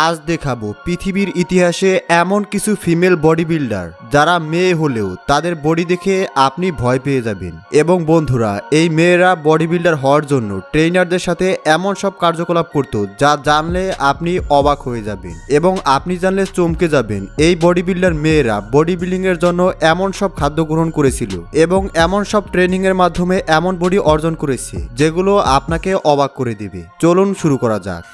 আজ দেখাবো পৃথিবীর ইতিহাসে এমন কিছু ফিমেল বডি বিল্ডার যারা মেয়ে হলেও তাদের বডি দেখে আপনি ভয় পেয়ে যাবেন। এবং বন্ধুরা, এই মেয়েরা বডি বিল্ডার হওয়ার জন্য ট্রেনারদের সাথে এমন সব কার্যকলাপ করতো যা জানলে আপনি অবাক হয়ে যাবেন এবং আপনি জানলে চমকে যাবেন। এই বডি বিল্ডার মেয়েরা বডি বিল্ডিং এর জন্য এমন সব খাদ্য গ্রহণ করেছিল এবং এমন সব ট্রেনিং এর মাধ্যমে এমন বডি অর্জন করেছে যেগুলো আপনাকে অবাক করে দিবে। চলুন শুরু করা যাক।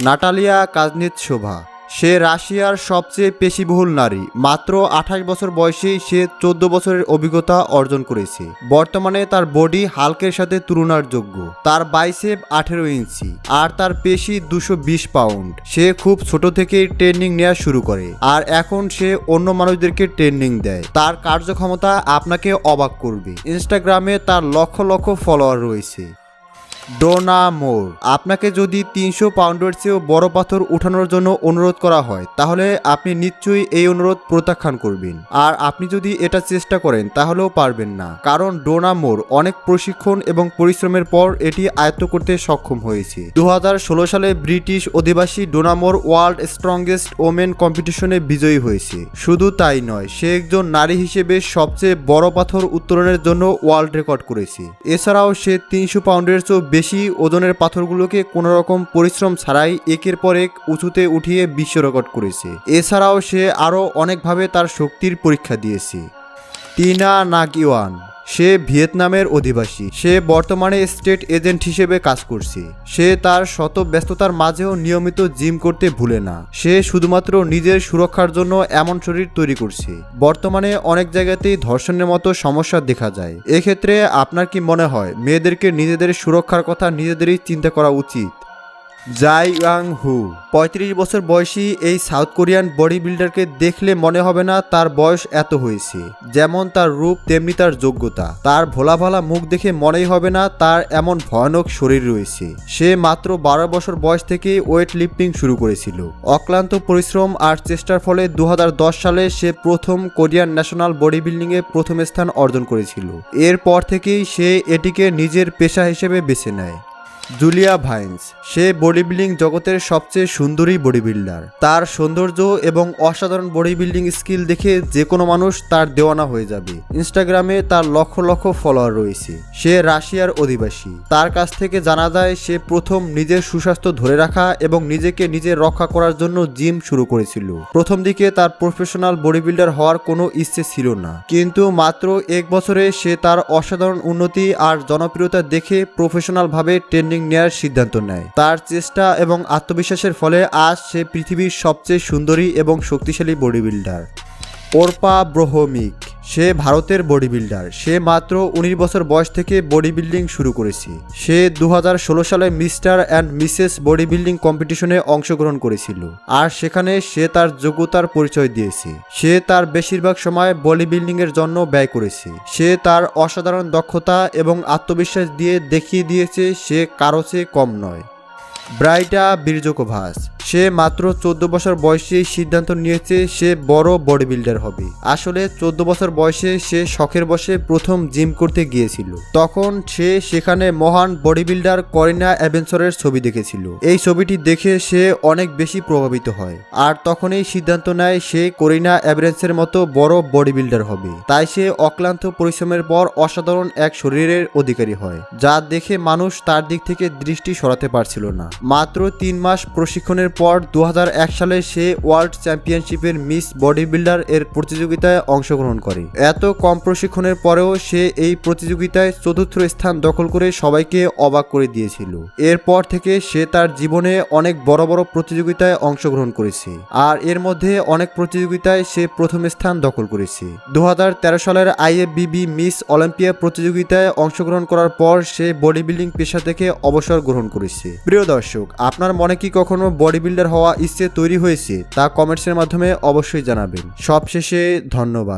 নাটালিয়া কাজনিত শোভা। সে রাশিয়ার সবচেয়ে পেশিবহুল নারী। মাত্র আঠাশ বছর বয়সেই সে চোদ্দ বছরের অভিজ্ঞতা অর্জন করেছে। বর্তমানে তার বডি হালকের সাথে তুলনার যোগ্য তার বাইসেপ আঠেরো ইঞ্চি আর তার পেশি দুশো বিশ পাউন্ড। সে খুব ছোট থেকেই ট্রেনিং নেওয়া শুরু করে আর এখন সে অন্য মানুষদেরকে ট্রেনিং দেয়। তার কার্যক্ষমতা আপনাকে অবাক করবে। ইনস্টাগ্রামে তার লক্ষ লক্ষ ফলোয়ার রয়েছে। ডোনা মোর, আপনাকে যদি তিনশো পাউন্ডের চেয়েও বড় পাথর উঠানোর জন্য অনুরোধ করা হয়, তাহলে আপনি নিশ্চয়ই এই অনুরোধ প্রত্যাখ্যান করবেন। আর আপনি যদি এটা চেষ্টা করেন, তাহলেও পারবেন না। কারণ ডোনা মোর অনেক প্রশিক্ষণ এবং পরিশ্রমের পর এটি আয়ত্ত করতে সক্ষম হয়েছে। দু হাজার ষোলো সালে ব্রিটিশ অধিবাসী ডোনামোর ওয়ার্ল্ড স্ট্রংগেস্ট ওমেন কম্পিটিশনে বিজয়ী হয়েছে। শুধু তাই নয়, সে একজন নারী হিসেবে সবচেয়ে বড় পাথর উত্তোলনের জন্য ওয়ার্ল্ড রেকর্ড করেছে। এছাড়াও সে তিনশো পাউন্ডের চেয়েও বেশি ওজনের পাথরগুলোকে কোনো রকম পরিশ্রম ছাড়াই একের পর এক উঁচুতে উঠিয়ে বিশ্ব রেকর্ড করেছে। এছাড়াও সে আরও অনেকভাবে তার শক্তির পরীক্ষা দিয়েছে। টিনা নাগিওয়ান সে ভিয়েতনামের অধিবাসী। সে বর্তমানে স্টেট এজেন্ট হিসেবে কাজ করছে। সে তার শত ব্যস্ততার মাঝেও নিয়মিত জিম করতে ভুলে না। সে শুধুমাত্র নিজের সুরক্ষার জন্য এমন শরীর তৈরি করছে। বর্তমানে অনেক জায়গাতেই ধর্ষণের মতো সমস্যা দেখা যায়। এক্ষেত্রে আপনার কি মনে হয়, মেয়েদেরকে নিজেদের সুরক্ষার কথা নিজেদেরই চিন্তা করা উচিত? জাই ইয়াং হু। পঁয়ত্রিশ বছর বয়সী এই সাউথ কোরিয়ান বডি বিল্ডারকে দেখলে মনে হবে না তার বয়স এত হয়েছে। যেমন তার রূপ, তেমনি তার যোগ্যতা। তার ভোলা ভালা মুখ দেখে মনেই হবে না তার এমন ভয়ানক শরীর রয়েছে। সে মাত্র বারো বছর বয়স থেকে ওয়েট লিফটিং শুরু করেছিল। অক্লান্ত পরিশ্রম আর চেষ্টার ফলে দু হাজার দশ সালে সে প্রথম কোরিয়ান ন্যাশনাল বডি বিল্ডিংয়ে প্রথম স্থান অর্জন করেছিল। এরপর থেকেই সে এটিকে নিজের পেশা হিসেবে বেছে নেয়। Julia Vins. সে বডি বিল্ডিং জগতের সবচেয়ে সুন্দরী বডি বিল্ডার তার সৌন্দর্য এবং অসাধারণ বডি বিল্ডিং স্কিল দেখে যে কোনো মানুষ তার দেওয়ানা হয়ে যাবে। ইনস্টাগ্রামে তার লক্ষ লক্ষ ফলোয়ার রয়েছে। সে রাশিয়ার অধিবাসী। তার কাছ থেকে জানা যায়, সে প্রথম নিজের সুস্বাস্থ্য ধরে রাখা এবং নিজেকে নিজে রক্ষা করার জন্য জিম শুরু করেছিল। প্রথম দিকে তার প্রফেশনাল বডি বিল্ডার হওয়ার কোনো ইচ্ছে ছিল না। কিন্তু মাত্র এক বছরে সে তার অসাধারণ উন্নতি আর জনপ্রিয়তা দেখে প্রফেশনালভাবে ট্রেন্ডিং নেওয়ার সিদ্ধান্ত নেয়। তার চেষ্টা এবং আত্মবিশ্বাসের ফলে আজ সে পৃথিবীর সবচেয়ে সুন্দরী এবং শক্তিশালী বডি বিল্ডার। ওরপা ব্রহমিক সে ভারতের বডি বিল্ডার সে মাত্র উনিশ বছর বয়স থেকে বডি বিল্ডিং শুরু করেছে। সে দু হাজার ষোলো সালে Mr and Mrs body building কম্পিটিশনে অংশগ্রহণ করেছিল। আর সেখানে সে তার যোগ্যতার পরিচয় দিয়েছে। সে তার বেশিরভাগ সময় বডি বিল্ডিং এর জন্য ব্যয় করেছে। সে তার অসাধারণ দক্ষতা এবং আত্মবিশ্বাস দিয়ে দেখিয়ে দিয়েছে সে কারও চেয়ে কম নয়। ব্রাইটা বীর্যকোভাস সে মাত্র চোদ্দ বছর বয়সে সিদ্ধান্ত নিয়েছে সে বড় বডি বিল্ডার হবে। আসলে চোদ্দ বছর বয়সে সে শখের বসে প্রথম জিম করতে গিয়েছিল। তখন সে সেখানে মহান বডি বিল্ডার করিনা অ্যাভেন্সরের ছবি দেখেছিল। এই ছবিটি দেখে সে অনেক বেশি প্রভাবিত হয়। আর তখনই সিদ্ধান্ত নেয় সে করিনা অ্যাভারেন্সের মতো বড় বডি বিল্ডার হবে। তাই সে অক্লান্ত পরিশ্রমের পর অসাধারণ এক শরীরের অধিকারী হয়, যা দেখে মানুষ তার দিক থেকে দৃষ্টি সরাতে পারছিল না। মাত্র তিন মাস প্রশিক্ষণের পর দু হাজার এক সালে সে ওয়ার্ল্ড চ্যাম্পিয়নশিপের মিস বডি বিল্ডার এর প্রতিযোগিতায় অংশগ্রহণ করে। এত কম প্রশিক্ষণের পরেও সে এই প্রতিযোগিতায় চতুর্থ স্থান দখল করে সবাইকে অবাক করে দিয়েছিল। এরপর থেকে সে তার জীবনে অনেক বড় বড় প্রতিযোগিতায় অংশগ্রহণ করেছে। আর এর মধ্যে অনেক প্রতিযোগিতায় সে প্রথম স্থান দখল করেছে। দু হাজার তেরো সালের আইএফবিবি মিস অলিম্পিয়া প্রতিযোগিতায় অংশগ্রহণ করার পর সে বডি বিল্ডিং পেশা থেকে অবসর গ্রহণ করেছে। প্রিয় দর্শক, আপনার মনে কি কখনো বডি বিল্ডার হওয়া ইচ্ছে তৈরি হয়েছে তা কমেন্টসের মাধ্যমে অবশ্যই জানাবেন। সবশেষে ধন্যবাদ।